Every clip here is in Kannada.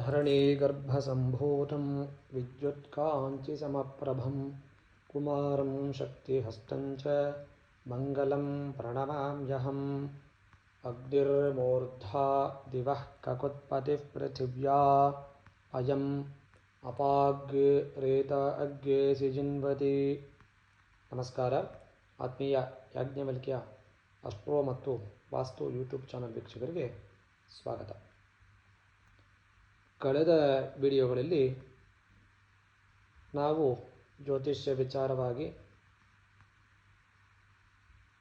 धरणीगर्भसम्भूतं विद्युत्काञ्चिसमप्रभं कुमारं शक्तिहस्तं च मङ्गलं प्रणमाम्यहम् अग्निर्मूर्धा दिवः ककुत्पतिः पृथिव्या अयम् ಅಪಾಗ್ರೇತ ಅಗ್ಗೇ ಸಿಜಿನ್ವತಿ ನಮಸ್ಕಾರ ಆತ್ಮೀಯ ಯಾಜ್ಞವಲ್ಕ್ಯ ಅಸ್ಟ್ರೋ ಮತ್ತು ವಾಸ್ತು ಯೂಟ್ಯೂಬ್ ಚಾನಲ್ ವೀಕ್ಷಕರಿಗೆ ಸ್ವಾಗತ ಕಳೆದ ವಿಡಿಯೋಗಳಲ್ಲಿ ನಾವು ಜ್ಯೋತಿಷ್ಯ ವಿಚಾರವಾಗಿ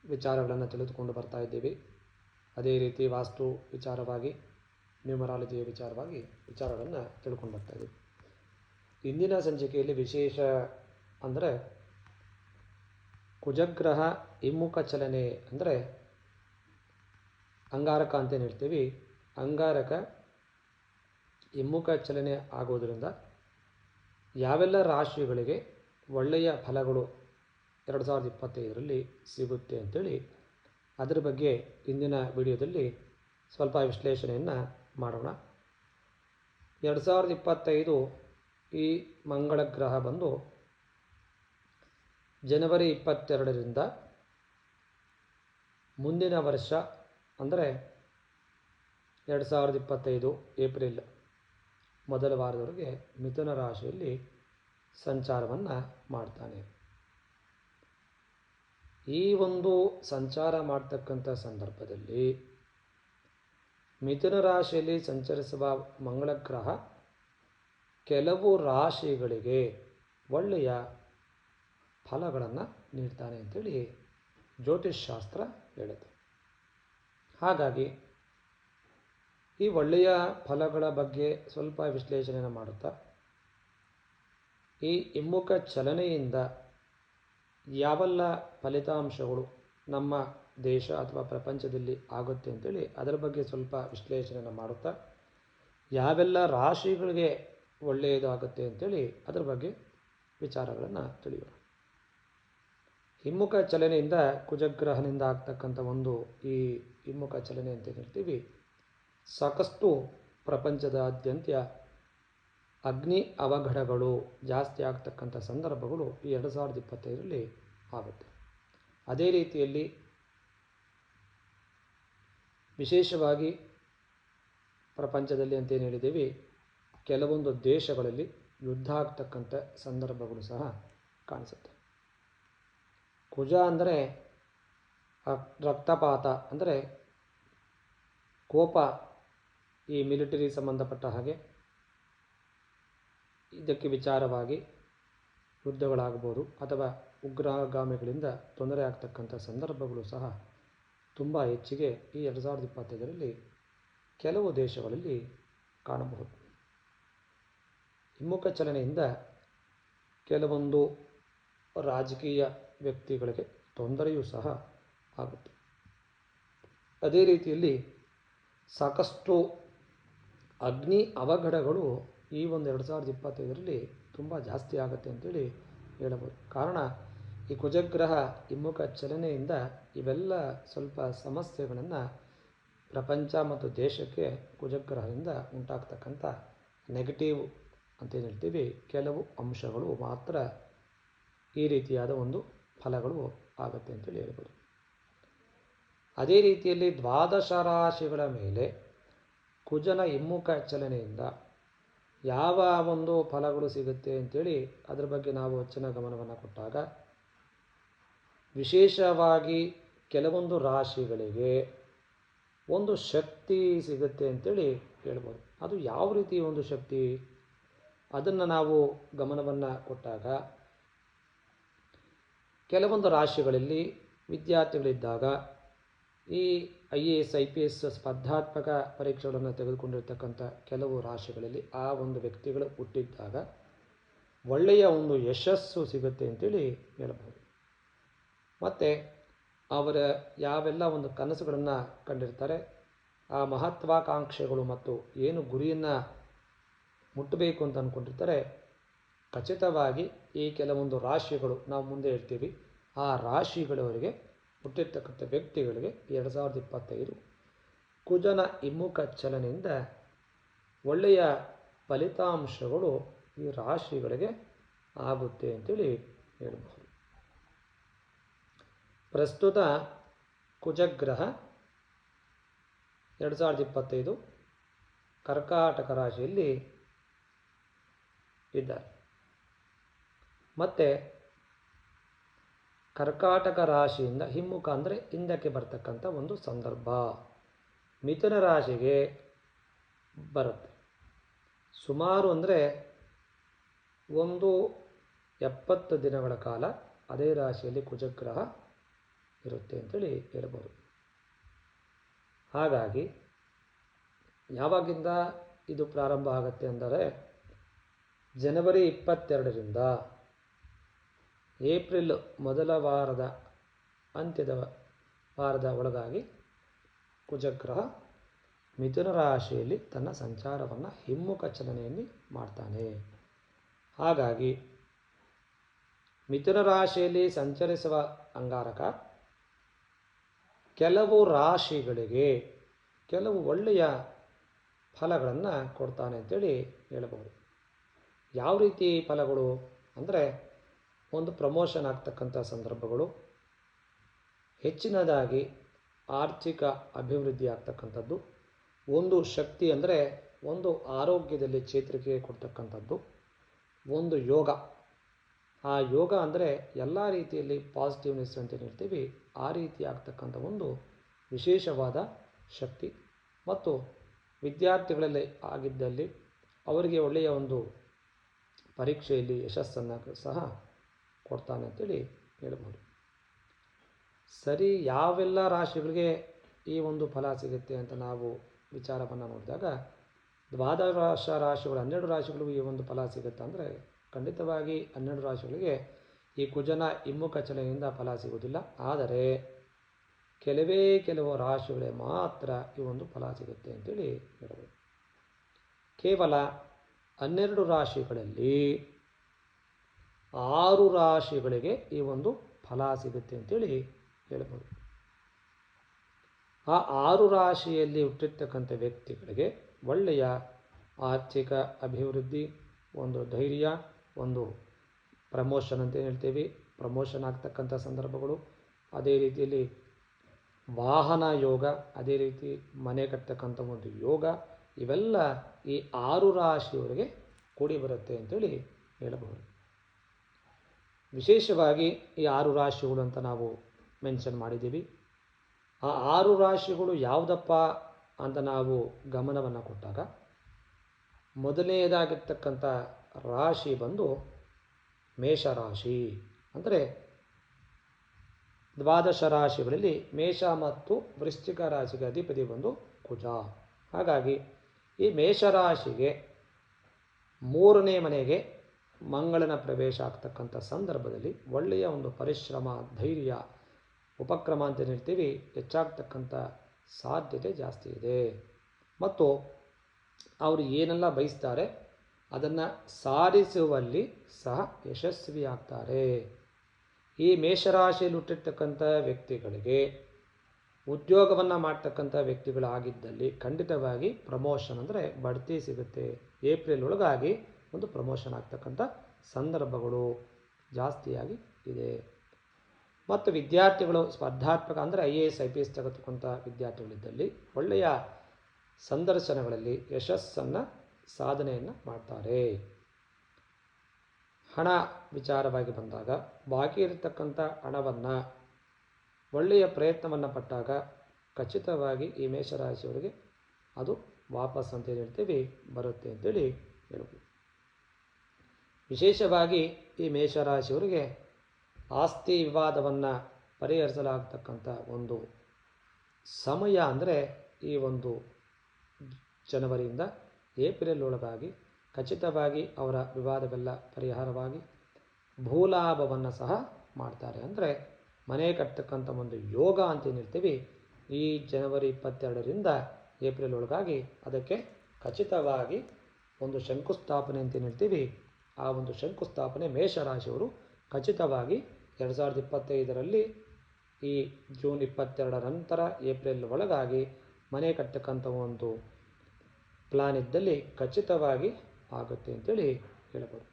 ವಿಚಾರಗಳನ್ನು ತಿಳಿದುಕೊಂಡು ಬರ್ತಾ ಇದ್ದೀವಿ. ಅದೇ ರೀತಿ ವಾಸ್ತು ವಿಚಾರವಾಗಿ, ನ್ಯೂಮರಾಲಜಿಯ ವಿಚಾರವಾಗಿ ವಿಚಾರಗಳನ್ನು ತಿಳ್ಕೊಂಡು ಬರ್ತಾ ಇದ್ದೀವಿ. ಇಂದಿನ ಸಂಚಿಕೆಯಲ್ಲಿ ವಿಶೇಷ ಅಂದರೆ ಕುಜಗ್ರಹ ಹಿಮ್ಮುಖ ಚಲನೆ ಅಂದರೆ ಅಂಗಾರಕ ಅಂತ ಹೇಳ್ತೀವಿ? ಅಂಗಾರಕ ಹಿಮ್ಮುಖ ಚಲನೆ ಆಗೋದರಿಂದ ಯಾವೆಲ್ಲ ರಾಶಿಗಳಿಗೆ ಒಳ್ಳೆಯ ಫಲಗಳು ಎರಡು ಸಾವಿರದ ಇಪ್ಪತ್ತೈದರಲ್ಲಿ ಸಿಗುತ್ತೆ ಅಂಥೇಳಿ ಅದರ ಬಗ್ಗೆ ಇಂದಿನ ವಿಡಿಯೋದಲ್ಲಿ ಸ್ವಲ್ಪ ವಿಶ್ಲೇಷಣೆಯನ್ನು ಮಾಡೋಣ. ಎರಡು ಸಾವಿರದ ಇಪ್ಪತ್ತೈದು ಈ ಮಂಗಳ ಗ್ರಹ ಬಂದು ಜನವರಿ ಇಪ್ಪತ್ತೆರಡರಿಂದ ಮುಂದಿನ ವರ್ಷ ಅಂದರೆ ಎರಡು ಸಾವಿರದ ಇಪ್ಪತ್ತೈದು ಏಪ್ರಿಲ್ ಮೊದಲ ವಾರದವರೆಗೆ ಮಿಥುನ ರಾಶಿಯಲ್ಲಿ ಸಂಚಾರವನ್ನು ಮಾಡ್ತಾನೆ. ಈ ಒಂದು ಸಂಚಾರ ಮಾಡ್ತಕ್ಕಂಥ ಸಂದರ್ಭದಲ್ಲಿ ಮಿಥುನ ರಾಶಿಯಲ್ಲಿ ಸಂಚರಿಸುವ ಮಂಗಳ ಗ್ರಹ ಕೆಲವು ರಾಶಿಗಳಿಗೆ ಒಳ್ಳೆಯ ಫಲಗಳನ್ನು ನೀಡ್ತಾನೆ ಅಂತೇಳಿ ಜ್ಯೋತಿಷ್ ಶಾಸ್ತ್ರ ಹೇಳುತ್ತೆ. ಹಾಗಾಗಿ ಈ ಒಳ್ಳೆಯ ಫಲಗಳ ಬಗ್ಗೆ ಸ್ವಲ್ಪ ವಿಶ್ಲೇಷಣೆಯನ್ನು ಮಾಡುತ್ತಾ, ಈ ಹಿಮ್ಮುಖ ಚಲನೆಯಿಂದ ಯಾವೆಲ್ಲ ಫಲಿತಾಂಶಗಳು ನಮ್ಮ ದೇಶ ಅಥವಾ ಪ್ರಪಂಚದಲ್ಲಿ ಆಗುತ್ತೆ ಅಂತೇಳಿ ಅದರ ಬಗ್ಗೆ ಸ್ವಲ್ಪ ವಿಶ್ಲೇಷಣೆಯನ್ನು ಮಾಡುತ್ತಾ, ಯಾವೆಲ್ಲ ರಾಶಿಗಳಿಗೆ ಒಳ್ಳೆಯದು ಆಗುತ್ತೆ ಅಂತೇಳಿ ಅದರ ಬಗ್ಗೆ ವಿಚಾರಗಳನ್ನು ತಿಳಿಯೋಣ. ಹಿಮ್ಮುಖ ಚಲನೆಯಿಂದ ಕುಜಗ್ರಹನಿಂದ ಆಗ್ತಕ್ಕಂಥ ಒಂದು ಈ ಹಿಮ್ಮುಖ ಚಲನೆ ಅಂತ ಹೇಳ್ತೀವಿ. ಸಾಕಷ್ಟು ಪ್ರಪಂಚದಾದ್ಯಂತ ಅಗ್ನಿ ಅವಘಡಗಳು ಜಾಸ್ತಿ ಆಗ್ತಕ್ಕಂಥ ಸಂದರ್ಭಗಳು ಈ ಎರಡು ಸಾವಿರದ ಇಪ್ಪತ್ತೈದರಲ್ಲಿ ಆಗುತ್ತೆ. ಅದೇ ರೀತಿಯಲ್ಲಿ ವಿಶೇಷವಾಗಿ ಪ್ರಪಂಚದಲ್ಲಿ ಅಂತೇನು ಹೇಳಿದ್ದೀವಿ, ಕೆಲವೊಂದು ದೇಶಗಳಲ್ಲಿ ಯುದ್ಧ ಆಗ್ತಕ್ಕಂಥ ಸಂದರ್ಭಗಳು ಸಹ ಕಾಣಿಸುತ್ತೆ. ಕುಜ ಅಂದರೆ ರಕ್ತಪಾತ, ಅಂದರೆ ಕೋಪ ಈ ಮಿಲಿಟರಿ ಸಂಬಂಧಪಟ್ಟ ಹಾಗೆ ಇದಕ್ಕೆ ವಿಚಾರವಾಗಿ ಯುದ್ಧಗಳಾಗ್ಬೋದು ಅಥವಾ ಉಗ್ರಗಾಮಿಗಳಿಂದ ತೊಂದರೆ ಆಗ್ತಕ್ಕಂಥ ಸಂದರ್ಭಗಳು ಸಹ ತುಂಬ ಹೆಚ್ಚಿಗೆ ಈ ಎರಡು ಸಾವಿರದ ಇಪ್ಪತ್ತೈದರಲ್ಲಿ ಕೆಲವು ದೇಶಗಳಲ್ಲಿ ಕಾಣಬಹುದು. ಹಿಮ್ಮುಖ ಚಲನೆಯಿಂದ ಕೆಲವೊಂದು ರಾಜಕೀಯ ವ್ಯಕ್ತಿಗಳಿಗೆ ತೊಂದರೆಯೂ ಸಹ ಆಗುತ್ತೆ. ಅದೇ ರೀತಿಯಲ್ಲಿ ಸಾಕಷ್ಟು ಅಗ್ನಿ ಅವಘಡಗಳು ಈ ಒಂದು ಎರಡು ಸಾವಿರದ ಇಪ್ಪತ್ತೈದರಲ್ಲಿ ತುಂಬ ಜಾಸ್ತಿ ಆಗುತ್ತೆ ಅಂತೇಳಿ ಹೇಳಬಹುದು. ಕಾರಣ, ಈ ಕುಜಗ್ರಹ ಹಿಮ್ಮುಖ ಚಲನೆಯಿಂದ ಇವೆಲ್ಲ ಸ್ವಲ್ಪ ಸಮಸ್ಯೆಗಳನ್ನು ಪ್ರಪಂಚ ಮತ್ತು ದೇಶಕ್ಕೆ ಕುಜಗ್ರಹದಿಂದ ಉಂಟಾಗ್ತಕ್ಕಂಥ ನೆಗೆಟಿವ್ ಅಂತೇನು ಹೇಳ್ತೀವಿ, ಕೆಲವು ಅಂಶಗಳು ಮಾತ್ರ ಈ ರೀತಿಯಾದ ಒಂದು ಫಲಗಳು ಆಗುತ್ತೆ ಅಂತೇಳಿ ಹೇಳ್ಬೋದು ಅದೇ ರೀತಿಯಲ್ಲಿ ದ್ವಾದಶ ರಾಶಿಗಳ ಮೇಲೆ ಕುಜನ ಹಿಮ್ಮುಖ ಚಲನೆಯಿಂದ ಯಾವ ಒಂದು ಫಲಗಳು ಸಿಗುತ್ತೆ ಅಂತೇಳಿ ಅದರ ಬಗ್ಗೆ ನಾವು ಹೆಚ್ಚಿನ ಗಮನವನ್ನು ಕೊಟ್ಟಾಗ ವಿಶೇಷವಾಗಿ ಕೆಲವೊಂದು ರಾಶಿಗಳಿಗೆ ಒಂದು ಶಕ್ತಿ ಸಿಗುತ್ತೆ ಅಂತೇಳಿ ಹೇಳ್ಬೋದು. ಅದು ಯಾವ ರೀತಿ ಒಂದು ಶಕ್ತಿ? ಅದನ್ನು ನಾವು ಗಮನವನ್ನು ಕೊಟ್ಟಾಗ ಕೆಲವೊಂದು ರಾಶಿಗಳಲ್ಲಿ ವಿದ್ಯಾರ್ಥಿಗಳಿದ್ದಾಗ ಈ I A S, I P S ಸ್ಪರ್ಧಾತ್ಮಕ ಪರೀಕ್ಷೆಗಳನ್ನು ತೆಗೆದುಕೊಂಡಿರ್ತಕ್ಕಂಥ ಕೆಲವು ರಾಶಿಗಳಲ್ಲಿ ಆ ಒಂದು ವ್ಯಕ್ತಿಗಳು ಹುಟ್ಟಿದ್ದಾಗ ಒಳ್ಳೆಯ ಒಂದು ಯಶಸ್ಸು ಸಿಗುತ್ತೆ ಅಂತೇಳಿ ಹೇಳಬಹುದು. ಮತ್ತು ಅವರ ಯಾವೆಲ್ಲ ಒಂದು ಕನಸುಗಳನ್ನು ಕಂಡಿರ್ತಾರೆ, ಆ ಮಹತ್ವಾಕಾಂಕ್ಷೆಗಳು ಮತ್ತು ಏನು ಗುರಿಯನ್ನು ಮುಟ್ಟಬೇಕು ಅಂತ ಅಂದ್ಕೊಂಡಿರ್ತಾರೆ ಖಚಿತವಾಗಿ ಈ ಕೆಲವೊಂದು ರಾಶಿಗಳು ನಾವು ಮುಂದೆ ಹೇಳ್ತೀವಿ. ಆ ರಾಶಿಗಳವರಿಗೆ ಹುಟ್ಟಿರ್ತಕ್ಕಂಥ ವ್ಯಕ್ತಿಗಳಿಗೆ ಎರಡು ಸಾವಿರದ ಇಪ್ಪತ್ತೈದು ಕುಜನ ಹಿಮ್ಮುಖ ಚಲನೆಯಿಂದ ಒಳ್ಳೆಯ ಫಲಿತಾಂಶಗಳು ಈ ರಾಶಿಗಳಿಗೆ ಆಗುತ್ತೆ ಅಂತೇಳಿ ಹೇಳಬಹುದು ಪ್ರಸ್ತುತ ಕುಜಗ್ರಹ ಎರಡು ಸಾವಿರದ ಇಪ್ಪತ್ತೈದು ಕರ್ಕಾಟಕ ರಾಶಿಯಲ್ಲಿ ಇದ್ದಾರೆ. ಮತ್ತು ಕರ್ಕಾಟಕ ರಾಶಿಯಿಂದ ಹಿಮ್ಮುಖ ಅಂದರೆ ಹಿಂದಕ್ಕೆ ಬರ್ತಕ್ಕಂಥ ಒಂದು ಸಂದರ್ಭ. ಮಿಥುನ ರಾಶಿಗೆ ಬರುತ್ತೆ. ಸುಮಾರು ಅಂದರೆ ಒಂದು ಎಪ್ಪತ್ತು ದಿನಗಳ ಕಾಲ ಅದೇ ರಾಶಿಯಲ್ಲಿ ಕುಜಗ್ರಹ ಇರುತ್ತೆ ಅಂತೇಳಿ ಹೇಳ್ಬೋದು. ಹಾಗಾಗಿ ಯಾವಾಗಿಂದ ಇದು ಪ್ರಾರಂಭ ಆಗುತ್ತೆ ಅಂದರೆ ಜನವರಿ ಇಪ್ಪತ್ತೆರಡರಿಂದ ಏಪ್ರಿಲ್ ಮೊದಲ ವಾರದ ಅಂತ್ಯದ ವಾರದ ಒಳಗಾಗಿ ಕುಜಗ್ರಹ ಮಿಥುನ ರಾಶಿಯಲ್ಲಿ ತನ್ನ ಸಂಚಾರವನ್ನು ಹಿಮ್ಮುಖ ಚಲನೆಯಲ್ಲಿ ಮಾಡ್ತಾನೆ. ಹಾಗಾಗಿ ಮಿಥುನ ರಾಶಿಯಲ್ಲಿ ಸಂಚರಿಸುವ ಅಂಗಾರಕ ಕೆಲವು ರಾಶಿಗಳಿಗೆ ಕೆಲವು ಒಳ್ಳೆಯ ಫಲಗಳನ್ನು ಕೊಡ್ತಾನೆ ಅಂತೇಳಿ ಹೇಳಬಹುದು. ಯಾವ ರೀತಿ ಫಲಗಳು ಅಂದರೆ ಒಂದು ಪ್ರಮೋಷನ್ ಆಗ್ತಕ್ಕಂಥ ಸಂದರ್ಭಗಳು. ಹೆಚ್ಚಿನದಾಗಿ ಆರ್ಥಿಕ ಅಭಿವೃದ್ಧಿ ಆಗ್ತಕ್ಕಂಥದ್ದು. ಒಂದು ಶಕ್ತಿ ಅಂದರೆ ಒಂದು ಆರೋಗ್ಯದಲ್ಲಿ ಚೇತರಿಕೆ ಕೊಡ್ತಕ್ಕಂಥದ್ದು. ಒಂದು ಯೋಗ. ಆ ಯೋಗ ಅಂದರೆ ಎಲ್ಲ ರೀತಿಯಲ್ಲಿ ಪಾಸಿಟಿವ್ನೆಸ್ ಅಂತ ಹೇಳ್ತೀವಿ. ಆ ರೀತಿ ಆಗ್ತಕ್ಕಂಥ ಒಂದು ವಿಶೇಷವಾದ ಶಕ್ತಿ. ಮತ್ತು ವಿದ್ಯಾರ್ಥಿಗಳಲ್ಲಿ ಆಗಿದ್ದಲ್ಲಿ ಅವರಿಗೆ ಒಳ್ಳೆಯ ಒಂದು ಪರೀಕ್ಷೆಯಲ್ಲಿ ಯಶಸ್ಸನ್ನು ಸಹ ಕೊಡ್ತಾನೆ ಅಂತೇಳಿ ಹೇಳ್ಬೋದು ಸರಿ, ಯಾವೆಲ್ಲ ರಾಶಿಗಳಿಗೆ ಈ ಒಂದು ಫಲ ಸಿಗುತ್ತೆ ಅಂತ ನಾವು ವಿಚಾರವನ್ನು ನೋಡಿದಾಗ ದ್ವಾದಶ ರಾಶಿಗಳು, ಹನ್ನೆರಡು ರಾಶಿಗಳಿಗೂ ಈ ಒಂದು ಫಲ ಸಿಗುತ್ತೆ ಅಂದರೆ ಖಂಡಿತವಾಗಿ ಹನ್ನೆರಡು ರಾಶಿಗಳಿಗೆ ಈ ಕುಜನ ಹಿಮ್ಮುಖ ಚಲನೆಯಿಂದ ಫಲ ಸಿಗುವುದಿಲ್ಲ. ಆದರೆ ಕೆಲವೇ ಕೆಲವು ರಾಶಿಗಳಿಗೆ ಮಾತ್ರ ಈ ಒಂದು ಫಲ ಸಿಗುತ್ತೆ ಅಂತೇಳಿ ಹೇಳ್ಬೋದು ಕೇವಲ ಹನ್ನೆರಡು ರಾಶಿಗಳಲ್ಲಿ ಆರು ರಾಶಿಗಳಿಗೆ ಈ ಒಂದು ಫಲ ಸಿಗುತ್ತೆ ಅಂತೇಳಿ ಹೇಳ್ಬೋದು. ಆ ಆರು ರಾಶಿಯಲ್ಲಿ ಹುಟ್ಟಿರ್ತಕ್ಕಂಥ ವ್ಯಕ್ತಿಗಳಿಗೆ ಒಳ್ಳೆಯ ಆರ್ಥಿಕ ಅಭಿವೃದ್ಧಿ, ಒಂದು ಧೈರ್ಯ, ಒಂದು ಪ್ರಮೋಷನ್ ಅಂತ ಹೇಳ್ತೀವಿ. ಪ್ರಮೋಷನ್ ಆಗ್ತಕ್ಕಂಥ ಸಂದರ್ಭಗಳು, ಅದೇ ರೀತಿಯಲ್ಲಿ ವಾಹನ ಯೋಗ, ಅದೇ ರೀತಿ ಮನೆ ಕಟ್ತಕ್ಕಂಥ ಒಂದು ಯೋಗ, ಇವೆಲ್ಲ ಈ ಆರು ರಾಶಿಯವರಿಗೆ ಕೂಡಿ ಬರುತ್ತೆ ಅಂತೇಳಿ ಹೇಳಬಹುದು ವಿಶೇಷವಾಗಿ ಈ ಆರು ರಾಶಿಗಳು ಅಂತ ನಾವು ಮೆನ್ಷನ್ ಮಾಡಿದ್ದೀವಿ. ಆ ಆರು ರಾಶಿಗಳು ಯಾವುದಪ್ಪ ಅಂತ ನಾವು ಗಮನವನ್ನು ಕೊಟ್ಟಾಗ ಮೊದಲನೆಯದಾಗಿರ್ತಕ್ಕಂಥ ರಾಶಿ ಬಂದು ಮೇಷರಾಶಿ ಅಂದರೆ ದ್ವಾದಶ ರಾಶಿಗಳಲ್ಲಿ ಮೇಷ ಮತ್ತು ವೃಶ್ಚಿಕ ರಾಶಿಗೆ ಅಧಿಪತಿ ಬಂದು ಕುಜ. ಹಾಗಾಗಿ ಈ ಮೇಷರಾಶಿಗೆ ಮೂರನೇ ಮನೆಗೆ ಮಂಗಳನ ಪ್ರವೇಶ ಆಗ್ತಕ್ಕಂಥ ಸಂದರ್ಭದಲ್ಲಿ ಒಳ್ಳೆಯ ಒಂದು ಪರಿಶ್ರಮ, ಧೈರ್ಯ, ಉಪಕ್ರಮ ಅಂತ ಹೇಳ್ತೀವಿ, ಹೆಚ್ಚಾಗ್ತಕ್ಕಂಥ ಸಾಧ್ಯತೆ ಜಾಸ್ತಿ ಇದೆ. ಮತ್ತು ಅವರು ಏನೆಲ್ಲ ಬಯಸ್ತಾರೆ, ಅದನ್ನು ಸಾಧಿಸುವಲ್ಲಿ ಸಹ ಯಶಸ್ವಿಯಾಗ್ತಾರೆ ಈ ಮೇಷರಾಶಿಯಲ್ಲಿ ಹುಟ್ಟಿರ್ತಕ್ಕಂಥ ವ್ಯಕ್ತಿಗಳಿಗೆ, ಉದ್ಯೋಗವನ್ನು ಮಾಡ್ತಕ್ಕಂಥ ವ್ಯಕ್ತಿಗಳಾಗಿದ್ದಲ್ಲಿ ಖಂಡಿತವಾಗಿ ಪ್ರಮೋಷನ್ ಅಂದರೆ ಬಡ್ತಿ ಸಿಗುತ್ತೆ. ಏಪ್ರಿಲ್ ಒಳಗಾಗಿ ಒಂದು ಪ್ರಮೋಷನ್ ಆಗ್ತಕ್ಕಂಥ ಸಂದರ್ಭಗಳು ಜಾಸ್ತಿಯಾಗಿ ಇದೆ. ಮತ್ತು ವಿದ್ಯಾರ್ಥಿಗಳು ಸ್ಪರ್ಧಾತ್ಮಕ ಅಂದರೆ I A S, I P S ತೆಗೆದುಕೊಂಥ ವಿದ್ಯಾರ್ಥಿಗಳಿದ್ದಲ್ಲಿ ಒಳ್ಳೆಯ ಸಂದರ್ಶನಗಳಲ್ಲಿ ಯಶಸ್ಸನ್ನು ಸಾಧನೆಯನ್ನು ಮಾಡ್ತಾರೆ. ಹಣ ವಿಚಾರವಾಗಿ ಬಂದಾಗ ಬಾಕಿ ಇರತಕ್ಕಂಥ ಹಣವನ್ನು ಒಳ್ಳೆಯ ಪ್ರಯತ್ನವನ್ನು ಪಟ್ಟಾಗ ಖಚಿತವಾಗಿ ಈ ಮೇಷರಾಶಿಯವರಿಗೆ ಅದು ವಾಪಸ್ ಅಂತ ಏನು ಹೇಳ್ತೀವಿ ಬರುತ್ತೆ ಅಂತೇಳಿ ಹೇಳ್ಬೋದು. ವಿಶೇಷವಾಗಿ ಈ ಮೇಷರಾಶಿಯವರಿಗೆ ಆಸ್ತಿ ವಿವಾದವನ್ನು ಪರಿಹರಿಸಲಾಗತಕ್ಕಂಥ ಒಂದು ಸಮಯ ಅಂದರೆ ಈ ಒಂದು ಜನವರಿಯಿಂದ ಏಪ್ರಿಲ್ ಒಳಗಾಗಿ ಖಚಿತವಾಗಿ ಅವರ ವಿವಾದವೆಲ್ಲ ಪರಿಹಾರವಾಗಿ ಭೂಲಾಭವನ್ನು ಸಹ ಮಾಡ್ತಾರೆ. ಅಂದರೆ ಮನೆ ಕಟ್ಟತಕ್ಕಂಥ ಒಂದು ಯೋಗ ಅಂತ ಏನಿರ್ತೀವಿ, ಈ ಜನವರಿ ಇಪ್ಪತ್ತೆರಡರಿಂದ ಏಪ್ರಿಲ್ ಒಳಗಾಗಿ ಅದಕ್ಕೆ ಖಚಿತವಾಗಿ ಒಂದು ಶಂಕುಸ್ಥಾಪನೆ ಅಂತ ಏನಿರ್ತೀವಿ ಆ ಒಂದು ಶಂಕುಸ್ಥಾಪನೆ ಮೇಷರಾಶಿಯವರು ಖಚಿತವಾಗಿ ಎರಡು ಸಾವಿರದ ಇಪ್ಪತ್ತೈದರಲ್ಲಿ ಈ ಜೂನ್ ಇಪ್ಪತ್ತೆರಡರ ನಂತರ ಏಪ್ರಿಲ್ ಒಳಗಾಗಿ ಮನೆ ಕಟ್ಟಕ್ಕಂಥ ಒಂದು ಪ್ಲಾನ್ ಇದ್ದಲ್ಲಿ ಖಚಿತವಾಗಿ ಆಗುತ್ತೆ ಅಂತೇಳಿ ಹೇಳಬಹುದು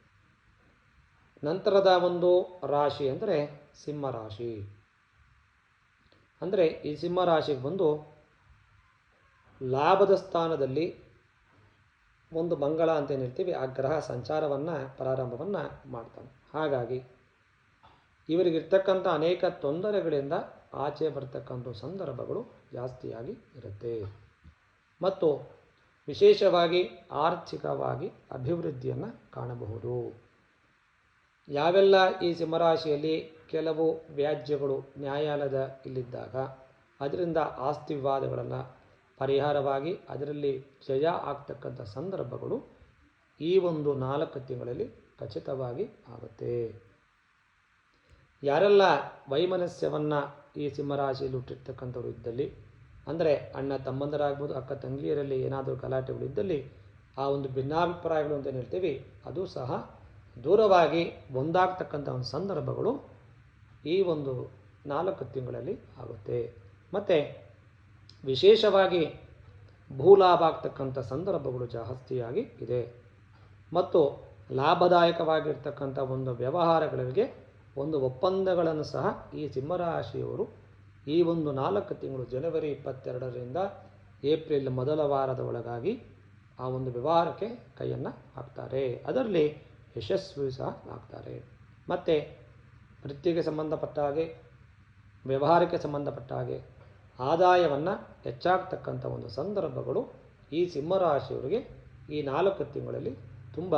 ನಂತರದ ಒಂದು ರಾಶಿ ಅಂದರೆ ಸಿಂಹರಾಶಿ. ಅಂದರೆ ಈ ಸಿಂಹರಾಶಿಗೆ ಬಂದು ಲಾಭದ ಸ್ಥಾನದಲ್ಲಿ ಒಂದು ಮಂಗಳ ಅಂತ ಏನು ಹೇಳ್ತೀವಿ, ಆ ಗ್ರಹ ಸಂಚಾರವನ್ನು, ಪ್ರಾರಂಭವನ್ನು ಮಾಡ್ತಾನೆ. ಹಾಗಾಗಿ ಇವರಿಗಿರ್ತಕ್ಕಂಥ ಅನೇಕ ತೊಂದರೆಗಳಿಂದ ಆಚೆ ಬರ್ತಕ್ಕಂಥ ಸಂದರ್ಭಗಳು ಜಾಸ್ತಿಯಾಗಿ ಇರುತ್ತೆ. ಮತ್ತು ವಿಶೇಷವಾಗಿ ಆರ್ಥಿಕವಾಗಿ ಅಭಿವೃದ್ಧಿಯನ್ನು ಕಾಣಬಹುದು. ಯಾವೆಲ್ಲ ಈ ಸಿಂಹರಾಶಿಯಲ್ಲಿ ಕೆಲವು ವ್ಯಾಜ್ಯಗಳು ನ್ಯಾಯಾಲಯದ ಇಲ್ಲಿದ್ದಾಗ, ಅದರಿಂದ ಆಸ್ತಿ ವಿವಾದಗಳನ್ನು ಪರಿಹಾರವಾಗಿ ಅದರಲ್ಲಿ ಜಯ ಆಗ್ತಕ್ಕಂಥ ಸಂದರ್ಭಗಳು ಈ ಒಂದು ನಾಲ್ಕು ತಿಂಗಳಲ್ಲಿ ಖಚಿತವಾಗಿ ಆಗುತ್ತೆ. ಯಾರೆಲ್ಲ ವೈಮನಸ್ಯವನ್ನು ಈ ಸಿಂಹರಾಶಿಯಲ್ಲಿ ಹುಟ್ಟಿರ್ತಕ್ಕಂಥವ್ರು ಇದ್ದಲ್ಲಿ, ಅಂದರೆ ಅಣ್ಣ ತಮ್ಮಂದರಾಗ್ಬೋದು, ಅಕ್ಕ ತಂಗಿಯರಲ್ಲಿ ಏನಾದರೂ ಗಲಾಟೆಗಳು ಇದ್ದಲ್ಲಿ ಆ ಒಂದು ಭಿನ್ನಾಭಿಪ್ರಾಯಗಳು ಅಂತ ಹೇಳ್ತೀವಿ, ಅದು ಸಹ ದೂರವಾಗಿ ಒಂದಾಗ್ತಕ್ಕಂಥ ಒಂದು ಸಂದರ್ಭಗಳು ಈ ಒಂದು ನಾಲ್ಕು ತಿಂಗಳಲ್ಲಿ ಆಗುತ್ತೆ. ಮತ್ತು ವಿಶೇಷವಾಗಿ ಭೂಲಾಭ ಆಗ್ತಕ್ಕಂಥ ಸಂದರ್ಭಗಳು ಜಾಸ್ತಿಯಾಗಿ ಇದೆ. ಮತ್ತು ಲಾಭದಾಯಕವಾಗಿರ್ತಕ್ಕಂಥ ಒಂದು ವ್ಯವಹಾರಗಳಿಗೆ ಒಂದು ಒಪ್ಪಂದಗಳನ್ನು ಸಹ ಈ ಸಿಂಹರಾಶಿಯವರು ಈ ಒಂದು ನಾಲ್ಕು ತಿಂಗಳು ಜನವರಿ ಇಪ್ಪತ್ತೆರಡರಿಂದ ಏಪ್ರಿಲ್ ಮೊದಲ ವಾರದ ಒಳಗಾಗಿ ಆ ಒಂದು ವ್ಯವಹಾರಕ್ಕೆ ಕೈಯನ್ನು ಹಾಕ್ತಾರೆ. ಅದರಲ್ಲಿ ಯಶಸ್ವಿ ಸಹ ಆಗ್ತಾರೆ. ಮತ್ತು ವೃತ್ತಿಗೆ ಸಂಬಂಧಪಟ್ಟ ಹಾಗೆ ವ್ಯವಹಾರಕ್ಕೆ ಸಂಬಂಧಪಟ್ಟ ಹಾಗೆ ಆದಾಯವನ್ನು ಹೆಚ್ಚಾಗ್ತಕ್ಕಂಥ ಒಂದು ಸಂದರ್ಭಗಳು ಈ ಸಿಂಹರಾಶಿಯವರಿಗೆ ಈ ನಾಲ್ಕು ತಿಂಗಳಲ್ಲಿ ತುಂಬ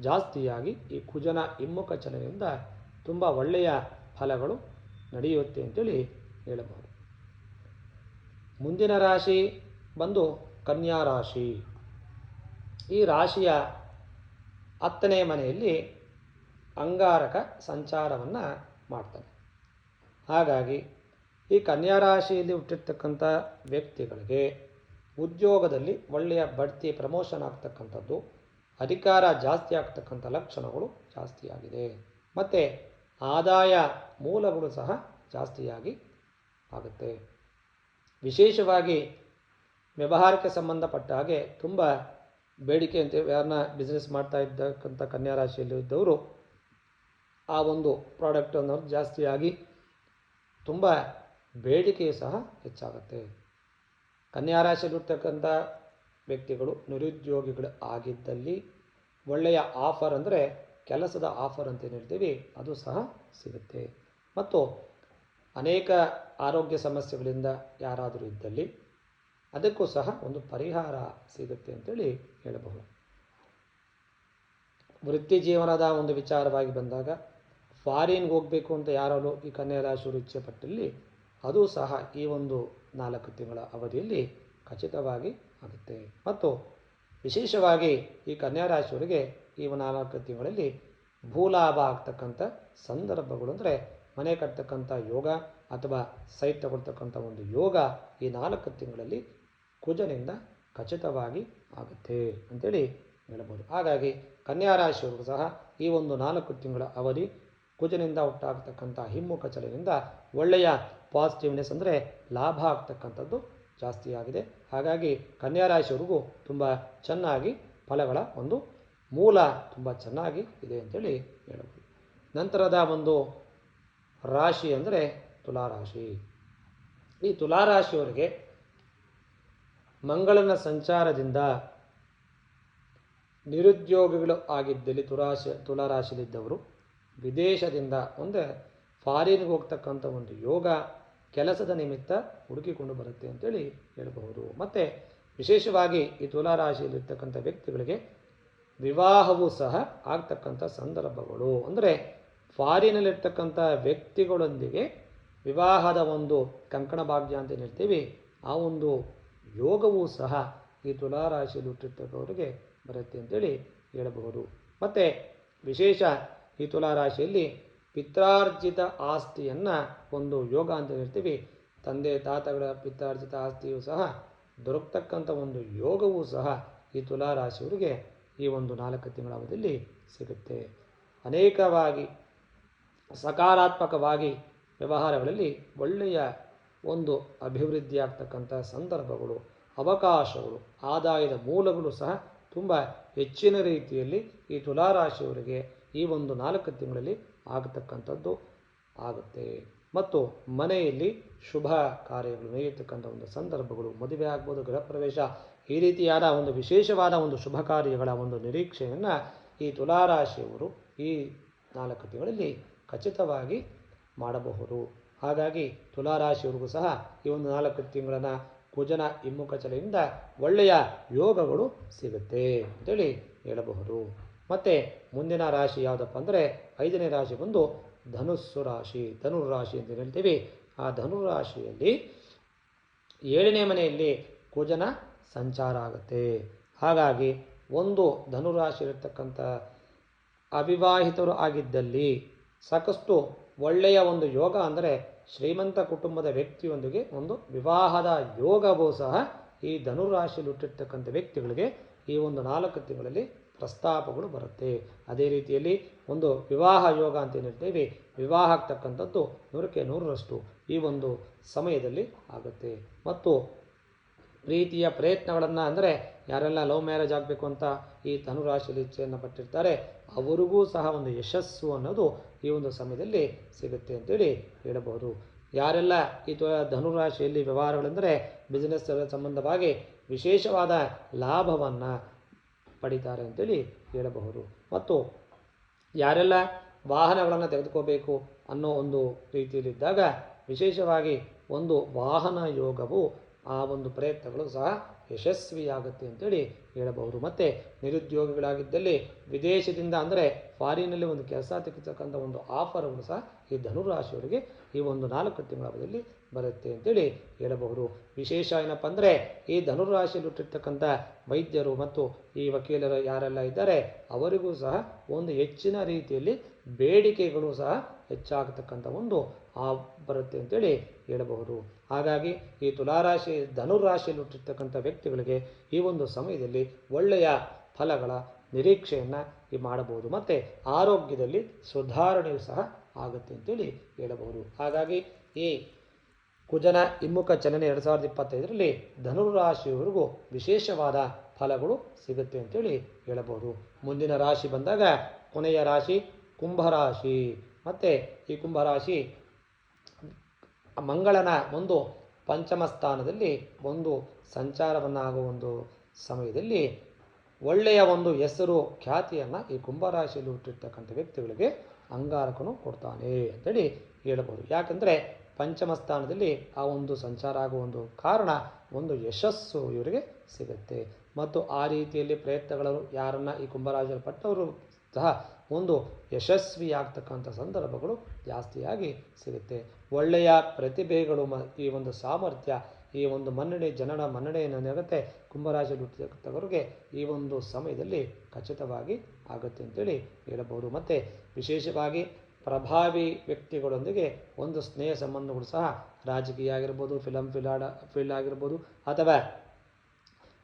ಜಾಸ್ತಿಯಾಗಿ ಈ ಕುಜನ ಹಿಮ್ಮುಖ ಚಲನೆಯಿಂದ ತುಂಬ ಒಳ್ಳೆಯ ಫಲಗಳು ನಡೆಯುತ್ತೆ ಅಂತೇಳಿ ಹೇಳಬಹುದು. ಮುಂದಿನ ರಾಶಿ ಬಂದು ಕನ್ಯಾ ರಾಶಿ. ಈ ರಾಶಿಯ ಹತ್ತನೇ ಮನೆಯಲ್ಲಿ ಅಂಗಾರಕ ಸಂಚಾರವನ್ನು ಮಾಡ್ತಾನೆ. ಹಾಗಾಗಿ ಈ ಕನ್ಯಾ ರಾಶಿಯಲ್ಲಿ ಹುಟ್ಟಿರ್ತಕ್ಕಂಥ ವ್ಯಕ್ತಿಗಳಿಗೆ ಉದ್ಯೋಗದಲ್ಲಿ ಒಳ್ಳೆಯ ಬಡ್ತಿ ಪ್ರಮೋಷನ್ ಆಗ್ತಕ್ಕಂಥದ್ದು, ಅಧಿಕಾರ ಜಾಸ್ತಿ ಆಗ್ತಕ್ಕಂಥ ಲಕ್ಷಣಗಳು ಜಾಸ್ತಿಯಾಗಿದೆ. ಮತ್ತು ಆದಾಯ ಮೂಲಗಳು ಸಹ ಜಾಸ್ತಿಯಾಗಿ ಆಗುತ್ತೆ. ವಿಶೇಷವಾಗಿ ವ್ಯವಹಾರಕ್ಕೆ ಸಂಬಂಧಪಟ್ಟ ಹಾಗೆ ತುಂಬ ಬೇಡಿಕೆ ಅಂತ ಯಾರನ್ನ ಬಿಸ್ನೆಸ್ ಮಾಡ್ತಾ ಇದ್ದಕ್ಕಂಥ ಕನ್ಯಾ ರಾಶಿಯಲ್ಲಿ ಇದ್ದವರು, ಆ ಒಂದು ಪ್ರಾಡಕ್ಟ್ ಅನ್ನೋದು ಜಾಸ್ತಿಯಾಗಿ ತುಂಬ ಬೇಡಿಕೆಯು ಸಹ ಹೆಚ್ಚಾಗುತ್ತೆ. ಕನ್ಯಾ ರಾಶಿಯಲ್ಲಿರ್ತಕ್ಕಂಥ ವ್ಯಕ್ತಿಗಳು, ನಿರುದ್ಯೋಗಿಗಳು ಆಗಿದ್ದಲ್ಲಿ ಒಳ್ಳೆಯ ಆಫರ್ ಅಂದರೆ ಕೆಲಸದ ಆಫರ್ ಅಂತ ಹೇಳ್ತೀವಿ, ಅದು ಸಹ ಸಿಗುತ್ತೆ. ಮತ್ತು ಅನೇಕ ಆರೋಗ್ಯ ಸಮಸ್ಯೆಗಳಿಂದ ಯಾರಾದರೂ ಇದ್ದಲ್ಲಿ ಅದಕ್ಕೂ ಸಹ ಒಂದು ಪರಿಹಾರ ಸಿಗುತ್ತೆ ಅಂತೇಳಿ ಹೇಳಬಹುದು. ವೃತ್ತಿ ಜೀವನದ ಒಂದು ವಿಚಾರವಾಗಿ ಬಂದಾಗ, ಫಾರಿನ್ಗೆ ಹೋಗಬೇಕು ಅಂತ ಯಾರಾದರೂ ಈ ಕನ್ಯಾ ರಾಶಿಯವರು ಇಚ್ಛೆ ಪಟ್ಟಲ್ಲಿ ಅದು ಸಹ ಈ ಒಂದು ನಾಲ್ಕು ತಿಂಗಳ ಅವಧಿಯಲ್ಲಿ ಖಚಿತವಾಗಿ ಆಗುತ್ತೆ. ಮತ್ತು ವಿಶೇಷವಾಗಿ ಈ ಕನ್ಯಾ ರಾಶಿಯವರಿಗೆ ಈ ನಾಲ್ಕು ತಿಂಗಳಲ್ಲಿ ಭೂಲಾಭ ಆಗ್ತಕ್ಕಂಥ ಸಂದರ್ಭಗಳು ಅಂದರೆ ಮನೆ ಕಟ್ತಕ್ಕಂಥ ಯೋಗ ಅಥವಾ ಸೈಟ್ ತಗೊಳ್ತಕ್ಕಂಥ ಒಂದು ಯೋಗ ಈ ನಾಲ್ಕು ತಿಂಗಳಲ್ಲಿ ಕುಜನಿಂದ ಖಚಿತವಾಗಿ ಆಗುತ್ತೆ ಅಂತೇಳಿ ಹೇಳಬಹುದು ಹಾಗಾಗಿ ಕನ್ಯಾ ರಾಶಿಯವರು ಸಹ ಈ ಒಂದು ನಾಲ್ಕು ತಿಂಗಳ ಅವಧಿ ಕುಜನಿಂದ ಹುಟ್ಟಾಗ್ತಕ್ಕಂಥ ಹಿಮ್ಮುಖ ಚಲನೆಯಿಂದ ಒಳ್ಳೆಯ ಪಾಸಿಟಿವ್ನೆಸ್ ಅಂದರೆ ಲಾಭ ಆಗ್ತಕ್ಕಂಥದ್ದು ಜಾಸ್ತಿಯಾಗಿದೆ. ಹಾಗಾಗಿ ಕನ್ಯಾ ರಾಶಿಯವರಿಗೂ ತುಂಬ ಚೆನ್ನಾಗಿ ಫಲಗಳ ಒಂದು ಮೂಲ ತುಂಬ ಚೆನ್ನಾಗಿ ಇದೆ ಅಂತೇಳಿ ಹೇಳಬಹುದು. ನಂತರದ ಒಂದು ರಾಶಿ ಅಂದರೆ ತುಲಾರಾಶಿ. ಈ ತುಲಾರಾಶಿಯವರಿಗೆ ಮಂಗಳನ ಸಂಚಾರದಿಂದ ನಿರುದ್ಯೋಗಿಗಳು ಆಗಿದ್ದಲ್ಲಿ ತುರಾಶಿ ತುಲಾರಾಶಿಯಲ್ಲಿದ್ದವರು ವಿದೇಶದಿಂದ ಅಂದರೆ ಫಾರಿನ್ಗೆ ಹೋಗ್ತಕ್ಕಂಥ ಒಂದು ಯೋಗ ಕೆಲಸದ ನಿಮಿತ್ತ ಹುಡುಕಿಕೊಂಡು ಬರುತ್ತೆ ಅಂತೇಳಿ ಹೇಳಬಹುದು. ಮತ್ತು ವಿಶೇಷವಾಗಿ ಈ ತುಲಾರಾಶಿಯಲ್ಲಿರ್ತಕ್ಕಂಥ ವ್ಯಕ್ತಿಗಳಿಗೆ ವಿವಾಹವೂ ಸಹ ಆಗ್ತಕ್ಕಂಥ ಸಂದರ್ಭಗಳು. ಅಂದರೆ ಫಾರಿನಲ್ಲಿರ್ತಕ್ಕಂಥ ವ್ಯಕ್ತಿಗಳೊಂದಿಗೆ ವಿವಾಹದ ಒಂದು ಕಂಕಣ ಭಾಗ್ಯ ಅಂತ ಹೇಳ್ತೀವಿ, ಆ ಒಂದು ಯೋಗವೂ ಸಹ ಈ ತುಲಾರಾಶಿಯಲ್ಲಿ ಹುಟ್ಟಿರ್ತಕ್ಕವರಿಗೆ ಬರುತ್ತೆ ಅಂತೇಳಿ ಹೇಳಬಹುದು. ಮತ್ತು ವಿಶೇಷ ಈ ತುಲಾರಾಶಿಯಲ್ಲಿ ಪಿತ್ರಾರ್ಜಿತ ಆಸ್ತಿಯನ್ನು ಒಂದು ಯೋಗ ಅಂತ ಹೇಳ್ತೀವಿ ತಂದೆ, ತಾತಗಳ ಪಿತ್ರಾರ್ಜಿತ ಆಸ್ತಿಯೂ ಸಹ ದೊರಕತಕ್ಕಂಥ ಒಂದು ಯೋಗವೂ ಸಹ ಈ ತುಲಾರಾಶಿಯವರಿಗೆ ಈ ಒಂದು ನಾಲ್ಕು ತಿಂಗಳ ಅವಧಿಯಲ್ಲಿ ಸಿಗುತ್ತೆ. ಅನೇಕವಾಗಿ ಸಕಾರಾತ್ಮಕವಾಗಿ ವ್ಯವಹಾರಗಳಲ್ಲಿ ಒಳ್ಳೆಯ ಒಂದು ಅಭಿವೃದ್ಧಿ ಆಗ್ತಕ್ಕಂಥ ಸಂದರ್ಭಗಳು, ಅವಕಾಶಗಳು, ಆದಾಯದ ಮೂಲಗಳು ಸಹ ತುಂಬ ಹೆಚ್ಚಿನ ರೀತಿಯಲ್ಲಿ ಈ ತುಲಾರಾಶಿಯವರಿಗೆ ಈ ಒಂದು ನಾಲ್ಕು ತಿಂಗಳಲ್ಲಿ ಆಗತಕ್ಕಂಥದ್ದು ಆಗುತ್ತೆ. ಮತ್ತು ಮನೆಯಲ್ಲಿ ಶುಭ ಕಾರ್ಯಗಳು ನಡೆಯತಕ್ಕಂಥ ಒಂದು ಸಂದರ್ಭಗಳು, ಮದುವೆ ಆಗ್ಬೋದು ಗೃಹ ಪ್ರವೇಶ ಈ ರೀತಿಯಾದ ಒಂದು ವಿಶೇಷವಾದ ಒಂದು ಶುಭ ಕಾರ್ಯಗಳ ಒಂದು ನಿರೀಕ್ಷೆಯನ್ನು ಈ ತುಲಾರಾಶಿಯವರು ಈ ನಾಲ್ಕು ತಿಂಗಳಲ್ಲಿ ಖಚಿತವಾಗಿ ಮಾಡಬಹುದು. ಹಾಗಾಗಿ ತುಲಾರಾಶಿಯವರಿಗೂ ಸಹ ಈ ಒಂದು ನಾಲ್ಕು ತಿಂಗಳನ್ನು ಕುಜನ ಹಿಮ್ಮುಖ ಚಲೆಯಿಂದ ಒಳ್ಳೆಯ ಯೋಗಗಳು ಸಿಗುತ್ತೆ ಅಂತೇಳಿ ಹೇಳಬಹುದು. ಮತ್ತು ಮುಂದಿನ ರಾಶಿ ಯಾವುದಪ್ಪ ಅಂದರೆ ಐದನೇ ರಾಶಿ ಬಂದು ಧನುಸ್ಸು ರಾಶಿ ಧನುರಾಶಿ ರಾಶಿ ಅಂತ ಹೇಳ್ತೀವಿ. ಆ ಧನುರಾಶಿಯಲ್ಲಿ ಏಳನೇ ಮನೆಯಲ್ಲಿ ಕುಜನ ಸಂಚಾರ ಆಗುತ್ತೆ. ಹಾಗಾಗಿ ಒಂದು ಧನುರಾಶಿ ಇರತಕ್ಕಂಥ ಅವಿವಾಹಿತರು ಆಗಿದ್ದಲ್ಲಿ ಸಾಕಷ್ಟು ಒಳ್ಳೆಯ ಒಂದು ಯೋಗ ಅಂದರೆ ಶ್ರೀಮಂತ ಕುಟುಂಬದ ವ್ಯಕ್ತಿಯೊಂದಿಗೆ ಒಂದು ವಿವಾಹದ ಯೋಗವೂ ಸಹ ಈ ಧನುರಾಶಿಯಲ್ಲಿ ಹುಟ್ಟಿರ್ತಕ್ಕಂಥ ವ್ಯಕ್ತಿಗಳಿಗೆ ಈ ಒಂದು ನಾಲ್ಕು ತಿಂಗಳಲ್ಲಿ ಪ್ರಸ್ತಾಪಗಳು ಬರುತ್ತೆ. ಅದೇ ರೀತಿಯಲ್ಲಿ ಒಂದು ವಿವಾಹ ಯೋಗ ಅಂತ ಏನಿರ್ತೇವೆ ವಿವಾಹ ಆಗ್ತಕ್ಕಂಥದ್ದು ನೂರಕ್ಕೆ ನೂರರಷ್ಟು ಈ ಒಂದು ಸಮಯದಲ್ಲಿ ಆಗುತ್ತೆ. ಮತ್ತು ಪ್ರೀತಿಯ ಪ್ರಯತ್ನಗಳನ್ನು ಅಂದರೆ ಯಾರೆಲ್ಲ ಲವ್ ಮ್ಯಾರೇಜ್ ಆಗಬೇಕು ಅಂತ ಈ ಧನುರಾಶಿಯಲ್ಲಿ ಇಚ್ಛೆಯನ್ನು ಪಟ್ಟಿರ್ತಾರೆ, ಅವರಿಗೂ ಸಹ ಒಂದು ಯಶಸ್ಸು ಅನ್ನೋದು ಈ ಒಂದು ಸಮಯದಲ್ಲಿ ಸಿಗುತ್ತೆ ಅಂತೇಳಿ ಹೇಳಬಹುದು. ಯಾರೆಲ್ಲ ಈ ಧನುರಾಶಿಯಲ್ಲಿ ವ್ಯವಹಾರಗಳೆಂದರೆ ಬಿಸ್ನೆಸ್ ಸಂಬಂಧವಾಗಿ ವಿಶೇಷವಾದ ಲಾಭವನ್ನು ಪಡಿತಾರೆ ಅಂತೇಳಿ ಹೇಳಬಹುದು. ಮತ್ತು ಯಾರೆಲ್ಲ ವಾಹನಗಳನ್ನು ತೆಗೆದುಕೋಬೇಕು ಅನ್ನೋ ಒಂದು ರೀತಿಯಲ್ಲಿದ್ದಾಗ ವಿಶೇಷವಾಗಿ ಒಂದು ವಾಹನ ಯೋಗವು ಆ ಒಂದು ಪ್ರಯತ್ನಗಳು ಸಹ ಯಶಸ್ವಿಯಾಗುತ್ತೆ ಅಂತೇಳಿ ಹೇಳಬಹುದು. ಮತ್ತು ನಿರುದ್ಯೋಗಿಗಳಾಗಿದ್ದಲ್ಲಿ ವಿದೇಶದಿಂದ ಅಂದರೆ ಫಾರಿನಲ್ಲಿ ಒಂದು ಕೆಲಸ ತೆಗೆತಕ್ಕಂಥ ಒಂದು ಆಫರ್ಗಳು ಸಹ ಈ ಧನುರಾಶಿಯವರಿಗೆ ಈ ಒಂದು ನಾಲ್ಕು ತಿಂಗಳ ಅವಧಿಯಲ್ಲಿ ಬರುತ್ತೆ ಅಂತೇಳಿ ಹೇಳಬಹುದು. ವಿಶೇಷ ಏನಪ್ಪ ಅಂದರೆ ಈ ಧನುರಾಶಿಯಲ್ಲಿ ಹುಟ್ಟಿರ್ತಕ್ಕಂಥ ವೈದ್ಯರು ಮತ್ತು ಈ ವಕೀಲರು ಯಾರೆಲ್ಲ ಇದ್ದಾರೆ, ಅವರಿಗೂ ಸಹ ಒಂದು ಹೆಚ್ಚಿನ ರೀತಿಯಲ್ಲಿ ಬೇಡಿಕೆಗಳು ಸಹ ಹೆಚ್ಚಾಗತಕ್ಕಂಥ ಒಂದು ಆ ಬರುತ್ತೆ ಅಂತೇಳಿ ಹೇಳಬಹುದು. ಹಾಗಾಗಿ ಈ ತುಲಾರಾಶಿ ಧನುರಾಶಿಯಲ್ಲಿ ಹುಟ್ಟಿರ್ತಕ್ಕಂಥ ವ್ಯಕ್ತಿಗಳಿಗೆ ಈ ಒಂದು ಸಮಯದಲ್ಲಿ ಒಳ್ಳೆಯ ಫಲಗಳ ನಿರೀಕ್ಷೆಯನ್ನು ಈ ಮಾಡಬಹುದು. ಮತ್ತು ಆರೋಗ್ಯದಲ್ಲಿ ಸುಧಾರಣೆಯು ಸಹ ಆಗುತ್ತೆ ಅಂತೇಳಿ ಹೇಳಬಹುದು. ಹಾಗಾಗಿ ಈ ಕುಜನ ಹಿಮ್ಮುಖ ಚಲನೆ ಎರಡು ಸಾವಿರದ ಇಪ್ಪತ್ತೈದರಲ್ಲಿ ಧನುರಾಶಿಯವರೆಗೂ ವಿಶೇಷವಾದ ಫಲಗಳು ಸಿಗುತ್ತೆ ಅಂತೇಳಿ ಹೇಳಬಹುದು. ಮುಂದಿನ ರಾಶಿ ಬಂದಾಗ ಕೊನೆಯ ರಾಶಿ ಕುಂಭರಾಶಿ. ಮತ್ತು ಈ ಕುಂಭರಾಶಿ ಮಂಗಳನ ಒಂದು ಪಂಚಮ ಸ್ಥಾನದಲ್ಲಿ ಒಂದು ಸಂಚಾರವನ್ನಾಗುವ ಒಂದು ಸಮಯದಲ್ಲಿ ಒಳ್ಳೆಯ ಒಂದು ಹೆಸರು, ಖ್ಯಾತಿಯನ್ನು ಈ ಕುಂಭರಾಶಿಯಲ್ಲಿ ಹುಟ್ಟಿರ್ತಕ್ಕಂಥ ವ್ಯಕ್ತಿಗಳಿಗೆ ಅಂಗಾರಕನು ಕೊಡ್ತಾನೆ ಅಂತೇಳಿ ಹೇಳಬಹುದು ಯಾಕಂದರೆ ಪಂಚಮ ಸ್ಥಾನದಲ್ಲಿ ಆ ಒಂದು ಸಂಚಾರ ಆಗುವ ಒಂದು ಕಾರಣ ಒಂದು ಯಶಸ್ಸು ಇವರಿಗೆ ಸಿಗುತ್ತೆ. ಮತ್ತು ಆ ರೀತಿಯಲ್ಲಿ ಪ್ರಯತ್ನಗಳನ್ನು ಯಾರನ್ನ ಈ ಕುಂಭರಾಜರು ಪಟ್ಟವರು ಸಹ ಒಂದು ಯಶಸ್ವಿಯಾಗ್ತಕ್ಕಂಥ ಸಂದರ್ಭಗಳು ಜಾಸ್ತಿಯಾಗಿ ಸಿಗುತ್ತೆ. ಒಳ್ಳೆಯ ಪ್ರತಿಭೆಗಳು ಮ, ಈ ಒಂದು ಸಾಮರ್ಥ್ಯ, ಈ ಒಂದು ಮನ್ನಣೆ ಜನರ ಮನ್ನಣೆಯನ್ನು ನೀಡುತ್ತೆ ಕುಂಭರಾಶಿ ಹುಟ್ಟಿರ್ತಕ್ಕವರಿಗೆ ಈ ಒಂದು ಸಮಯದಲ್ಲಿ ಖಚಿತವಾಗಿ ಆಗುತ್ತೆ ಅಂತೇಳಿ ಹೇಳಬಹುದು. ಮತ್ತು ವಿಶೇಷವಾಗಿ ಪ್ರಭಾವಿ ವ್ಯಕ್ತಿಗಳೊಂದಿಗೆ ಒಂದು ಸ್ನೇಹ ಸಂಬಂಧಗಳು ಸಹ ರಾಜಕೀಯ ಆಗಿರ್ಬೋದು ಫಿಲಮ್ ಫಿಲಾಡ ಫೀಲ್ಡ್ ಆಗಿರ್ಬೋದು, ಅಥವಾ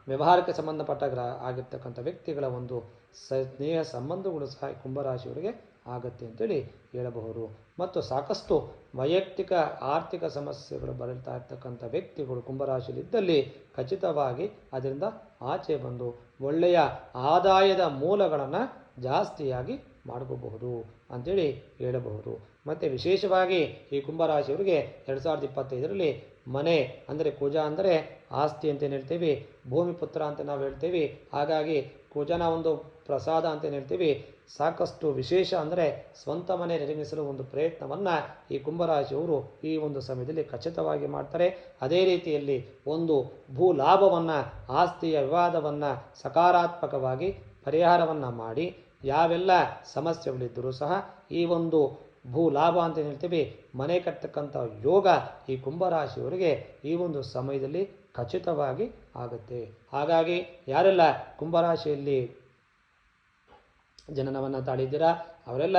ವ್ಯವಹಾರಕ್ಕೆ ಸಂಬಂಧಪಟ್ಟ ಗ್ರ, ಆಗಿರ್ತಕ್ಕಂಥ ವ್ಯಕ್ತಿಗಳ ಒಂದು ಸ್ನೇಹ ಸಂಬಂಧಗಳು ಸಹ ಕುಂಭರಾಶಿಯವರಿಗೆ ಆಗುತ್ತೆ ಅಂತೇಳಿ ಹೇಳಬಹುದು. ಮತ್ತು ಸಾಕಷ್ಟು ವೈಯಕ್ತಿಕ, ಆರ್ಥಿಕ ಸಮಸ್ಯೆಗಳು ಬರಲ್ತಾ ಇರ್ತಕ್ಕಂಥ ವ್ಯಕ್ತಿಗಳು ಕುಂಭರಾಶಿಯಲ್ಲಿದ್ದಲ್ಲಿ ಖಚಿತವಾಗಿ ಅದರಿಂದ ಆಚೆ ಬಂದು ಒಳ್ಳೆಯ ಆದಾಯದ ಮೂಲಗಳನ್ನು ಜಾಸ್ತಿಯಾಗಿ ಮಾಡ್ಕೋಬಹುದು ಅಂಥೇಳಿ ಹೇಳಬಹುದು. ಮತ್ತು ವಿಶೇಷವಾಗಿ ಈ ಕುಂಭರಾಶಿಯವರಿಗೆ ಎರಡು ಸಾವಿರದ ಇಪ್ಪತ್ತೈದರಲ್ಲಿ ಮನೆ ಅಂದರೆ ಕುಜ ಅಂದರೆ ಆಸ್ತಿ ಅಂತ ಹೇಳ್ತೀವಿ, ಭೂಮಿ ಪುತ್ರ ಅಂತ ನಾವು ಹೇಳ್ತೀವಿ. ಹಾಗಾಗಿ ಕುಜನ ಒಂದು ಪ್ರಸಾದ ಅಂತ ಏನು ಹೇಳ್ತೀವಿ, ಸಾಕಷ್ಟು ವಿಶೇಷ ಅಂದರೆ ಸ್ವಂತ ಮನೆ ನಿರ್ಮಿಸಲು ಒಂದು ಪ್ರಯತ್ನವನ್ನು ಈ ಕುಂಭರಾಶಿಯವರು ಈ ಒಂದು ಸಮಯದಲ್ಲಿ ಖಚಿತವಾಗಿ ಮಾಡ್ತಾರೆ. ಅದೇ ರೀತಿಯಲ್ಲಿ ಒಂದು ಭೂ ಲಾಭವನ್ನು ಆಸ್ತಿಯ ವಿವಾದವನ್ನು ಸಕಾರಾತ್ಮಕವಾಗಿ ಪರಿಹಾರವನ್ನು ಮಾಡಿ ಯಾವೆಲ್ಲ ಸಮಸ್ಯೆಗಳಿದ್ದರೂ ಸಹ ಈ ಒಂದು ಭೂ ಲಾಭ ಅಂತ ಹೇಳ್ತೀವಿ, ಮನೆ ಕಟ್ಟತಕ್ಕಂಥ ಯೋಗ ಈ ಕುಂಭರಾಶಿಯವರಿಗೆ ಈ ಒಂದು ಸಮಯದಲ್ಲಿ ಖಚಿತವಾಗಿ ಆಗುತ್ತೆ. ಹಾಗಾಗಿ ಯಾರೆಲ್ಲ ಕುಂಭರಾಶಿಯಲ್ಲಿ ಜನನವನ್ನು ತಾಳಿದ್ದೀರಾ? ಅವರೆಲ್ಲ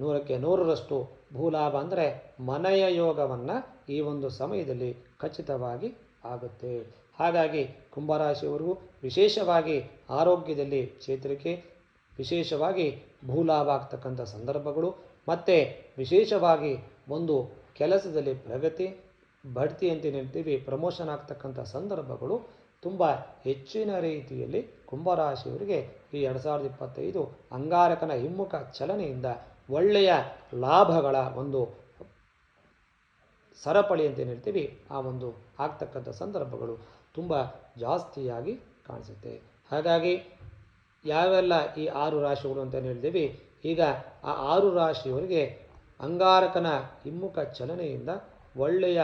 ನೂರಕ್ಕೆ ನೂರರಷ್ಟು ಭೂಲಾಭ ಅಂದರೆ ಮನೆಯ ಯೋಗವನ್ನು ಈ ಒಂದು ಸಮಯದಲ್ಲಿ ಖಚಿತವಾಗಿ ಆಗುತ್ತೆ. ಹಾಗಾಗಿ ಕುಂಭರಾಶಿಯವರು ವಿಶೇಷವಾಗಿ ಆರೋಗ್ಯದಲ್ಲಿ ಚೇತರಿಕೆ, ವಿಶೇಷವಾಗಿ ಭೂಲಾಭ ಆಗ್ತಕ್ಕಂಥ ಸಂದರ್ಭಗಳು, ಮತ್ತು ವಿಶೇಷವಾಗಿ ಒಂದು ಕೆಲಸದಲ್ಲಿ ಪ್ರಗತಿ ಬಡ್ತಿ ಹೇಳ್ತೀವಿ ಪ್ರಮೋಷನ್ ಆಗ್ತಕ್ಕಂಥ ಸಂದರ್ಭಗಳು ತುಂಬ ಹೆಚ್ಚಿನ ರೀತಿಯಲ್ಲಿ ಕುಂಭರಾಶಿಯವರಿಗೆ ಈ ಎರಡು ಸಾವಿರದ ಇಪ್ಪತ್ತೈದು ಅಂಗಾರಕನ ಹಿಮ್ಮುಖ ಚಲನೆಯಿಂದ ಒಳ್ಳೆಯ ಲಾಭಗಳ ಒಂದು ಸರಪಳಿ ಅಂತ ಹೇಳ್ತೀವಿ ಆ ಒಂದು ಆಗ್ತಕ್ಕಂಥ ಸಂದರ್ಭಗಳು ತುಂಬ ಜಾಸ್ತಿಯಾಗಿ ಕಾಣಿಸುತ್ತೆ. ಹಾಗಾಗಿ ಯಾವೆಲ್ಲ ಈ ಆರು ರಾಶಿಗಳು ಅಂತ ಹೇಳ್ತೀವಿ ಈಗ ಆ ಆರು ರಾಶಿಯವರಿಗೆ ಅಂಗಾರಕನ ಹಿಮ್ಮುಖ ಚಲನೆಯಿಂದ ಒಳ್ಳೆಯ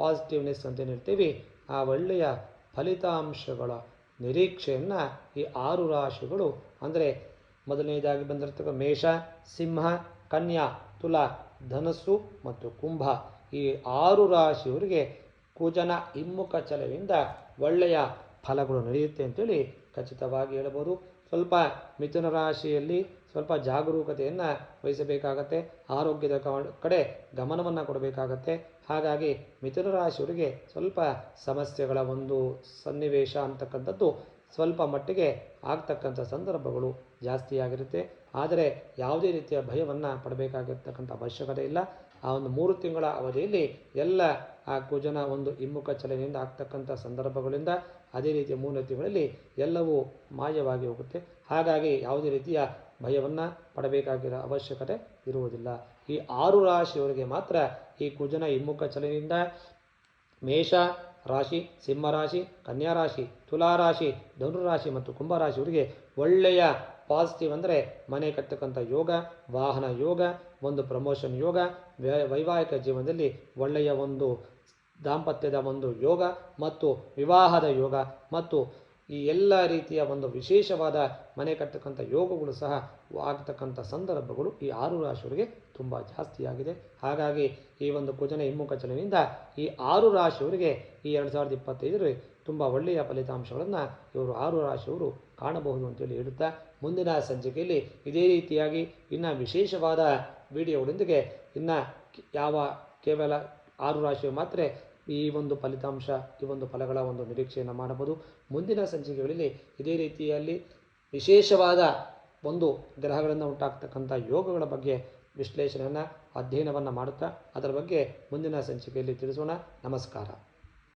ಪಾಸಿಟಿವ್ನೆಸ್ ಅಂತ ಹೇಳ್ತೀವಿ ಆ ಒಳ್ಳೆಯ ಫಲಿತಾಂಶಗಳ ನಿರೀಕ್ಷೆಯನ್ನು ಈ ಆರು ರಾಶಿಗಳು, ಅಂದರೆ ಮೊದಲನೇದಾಗಿ ಬಂದಿರತಕ್ಕ ಮೇಷ, ಸಿಂಹ, ಕನ್ಯಾ, ತುಲ, ಧನಸ್ಸು ಮತ್ತು ಕುಂಭ, ಈ ಆರು ರಾಶಿಯವರಿಗೆ ಕುಜನ ಹಿಮ್ಮುಖ ಚಲೆಯಿಂದ ಒಳ್ಳೆಯ ಫಲಗಳು ನಡೆಯುತ್ತೆ ಅಂತೇಳಿ ಖಚಿತವಾಗಿ ಹೇಳಬಹುದು ಸ್ವಲ್ಪ ಮಿಥುನ ರಾಶಿಯಲ್ಲಿ ಸ್ವಲ್ಪ ಜಾಗರೂಕತೆಯನ್ನು ವಹಿಸಬೇಕಾಗತ್ತೆ, ಆರೋಗ್ಯದ ಕಡೆ ಗಮನವನ್ನು ಕೊಡಬೇಕಾಗತ್ತೆ ಹಾಗಾಗಿ ಮಿಥುನ ರಾಶಿಯವರಿಗೆ ಸ್ವಲ್ಪ ಸಮಸ್ಯೆಗಳ ಒಂದು ಸನ್ನಿವೇಶ ಅಂತಕ್ಕಂಥದ್ದು ಸ್ವಲ್ಪ ಮಟ್ಟಿಗೆ ಆಗ್ತಕ್ಕಂಥ ಸಂದರ್ಭಗಳು ಜಾಸ್ತಿಯಾಗಿರುತ್ತೆ. ಆದರೆ ಯಾವುದೇ ರೀತಿಯ ಭಯವನ್ನು ಪಡಬೇಕಾಗಿರ್ತಕ್ಕಂಥ ಅವಶ್ಯಕತೆ ಇಲ್ಲ. ಆ ಒಂದು ಮೂರು ತಿಂಗಳ ಅವಧಿಯಲ್ಲಿ ಎಲ್ಲ ಆ ಕುಜನ ಒಂದು ಹಿಮ್ಮುಖ ಚಲನೆಯಿಂದ ಆಗ್ತಕ್ಕಂಥ ಸಂದರ್ಭಗಳಿಂದ ಅದೇ ರೀತಿಯ ಮೂರನೇ ತಿಂಗಳಲ್ಲಿ ಎಲ್ಲವೂ ಮಾಯವಾಗಿ ಹೋಗುತ್ತೆ. ಹಾಗಾಗಿ ಯಾವುದೇ ರೀತಿಯ ಭಯವನ್ನು ಪಡಬೇಕಾಗಿರೋ ಅವಶ್ಯಕತೆ ಇರುವುದಿಲ್ಲ. ಈ ಆರು ರಾಶಿಯವರಿಗೆ ಮಾತ್ರ ಈ ಕುಜನ ಹಿಮ್ಮುಖ ಚಲನೆಯಿಂದ ಮೇಷ ರಾಶಿ ಸಿಂಹರಾಶಿ ಕನ್ಯಾ ರಾಶಿ, ತುಲಾ ರಾಶಿ ಧನುರಾಶಿ ಮತ್ತು ಕುಂಭರಾಶಿಯವರಿಗೆ ಒಳ್ಳೆಯ ಪಾಸಿಟಿವ್ ಅಂದರೆ ಮನೆ ಕಟ್ಟತಕ್ಕಂಥ ಯೋಗ, ವಾಹನ ಯೋಗ, ಒಂದು ಪ್ರಮೋಷನ್ ಯೋಗ ವೈವಾಹಿಕ ಜೀವನದಲ್ಲಿ ಒಳ್ಳೆಯ ಒಂದು ದಾಂಪತ್ಯದ ಒಂದು ಯೋಗ ಮತ್ತು ವಿವಾಹದ ಯೋಗ ಮತ್ತು ಈ ಎಲ್ಲ ರೀತಿಯ ಒಂದು ವಿಶೇಷವಾದ ಮನೆ ಕಟ್ಟತಕ್ಕಂಥ ಯೋಗಗಳು ಸಹ ಆಗ್ತಕ್ಕಂಥ ಸಂದರ್ಭಗಳು ಈ ಆರು ರಾಶಿಯವರಿಗೆ ತುಂಬ ಜಾಸ್ತಿಯಾಗಿದೆ. ಹಾಗಾಗಿ ಈ ಒಂದು ಕುಜನ ಹಿಮ್ಮುಖ ಚಲನೆಯಿಂದ ಈ ಆರು ರಾಶಿಯವರಿಗೆ ಈ ಎರಡು ಸಾವಿರದ ಇಪ್ಪತ್ತೈದರಲ್ಲಿ ತುಂಬ ಒಳ್ಳೆಯ ಫಲಿತಾಂಶಗಳನ್ನು ಇವರು ಆರು ರಾಶಿಯವರು ಕಾಣಬಹುದು ಅಂತೇಳಿ ಹೇಳುತ್ತಾ ಮುಂದಿನ ಸಂಚಿಕೆಯಲ್ಲಿ ಇದೇ ರೀತಿಯಾಗಿ ಇನ್ನು ವಿಶೇಷವಾದ ವಿಡಿಯೋಗಳೊಂದಿಗೆ ಇನ್ನು ಯಾವ ಕೇವಲ ಆರು ರಾಶಿಯು ಮಾತ್ರ ಈ ಒಂದು ಫಲಿತಾಂಶ, ಈ ಒಂದು ಫಲಗಳ ಒಂದು ನಿರೀಕ್ಷೆಯನ್ನು ಮಾಡಬಹುದು. ಮುಂದಿನ ಸಂಚಿಕೆಗಳಲ್ಲಿ ಇದೇ ರೀತಿಯಲ್ಲಿ ವಿಶೇಷವಾದ ಒಂದು ಗ್ರಹಗಳಿಂದ ಉಂಟಾಗ್ತಕ್ಕಂಥ ಯೋಗಗಳ ಬಗ್ಗೆ ವಿಶ್ಲೇಷಣೆಯನ್ನು, ಅಧ್ಯಯನವನ್ನು ಮಾಡುತ್ತಾ, ಅದರ ಬಗ್ಗೆ ಮುಂದಿನ ಸಂಚಿಕೆಯಲ್ಲಿ ತಿಳಿಸೋಣ. ನಮಸ್ಕಾರ.